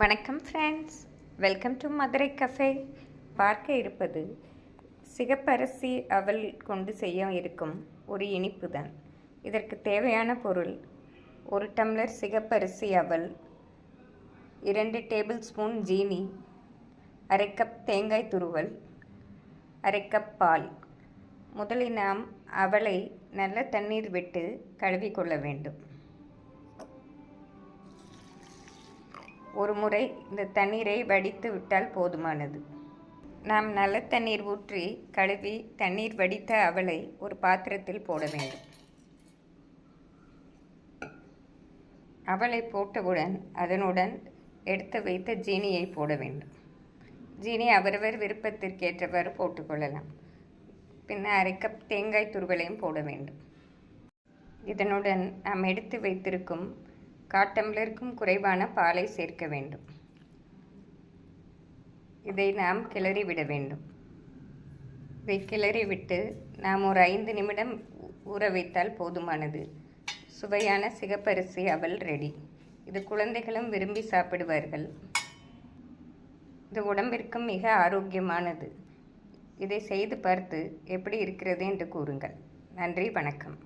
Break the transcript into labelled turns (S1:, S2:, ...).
S1: வணக்கம் friends welcome to Madurai cafe பார்க்க இருப்பது சிகப்பரிசி அவல் கொண்டு செய்ய இருக்கும் ஒரு இனிப்பு தான். இதற்கு தேவையான பொருள் ஒரு டம்ளர் சிகப்பரிசி அவல் இரண்டு டேபிள் ஸ்பூன் ஜீனி அரை கப் தேங்காய் துருவல் அரை கப் பால். முதலில் நாம் அவலை நல்ல தண்ணீர் விட்டு கழுவிக்கொள்ள வேண்டும். ஒரு முறை இந்த தண்ணீரை வடித்து விட்டால் போதுமானது. நாம் நல்ல தண்ணீர் ஊற்றி கழுவி தண்ணீர் வடித்த அவளை ஒரு பாத்திரத்தில் போட வேண்டும். அவளை போட்டவுடன் அதனுடன் எடுத்து வைத்த ஜீனியை போட வேண்டும். ஜீனி அவரவர் விருப்பத்திற்கேற்றவாறு போட்டுக்கொள்ளலாம் பின்ன அரை கப் தேங்காய் துருவலையும் போட வேண்டும். இதனுடன் நாம் எடுத்து வைத்திருக்கும் காட்டம்லருக்கும் குறைவான பாலை சேர்க்க வேண்டும். இதை நாம் கிளறி விட வேண்டும். இதை கிளறி விட்டு நாம் ஒரு ஐந்து நிமிடம் ஊற வைத்தால் போதுமானது. சுவையான சிகப்பரிசி அவல் ரெடி. இது குழந்தைகளும் விரும்பி சாப்பிடுவார்கள். இது உடம்பிற்கும் மிக ஆரோக்கியமானது. இதை செய்து பார்த்து எப்படி இருக்கிறது என்று கூறுங்கள். நன்றி வணக்கம்.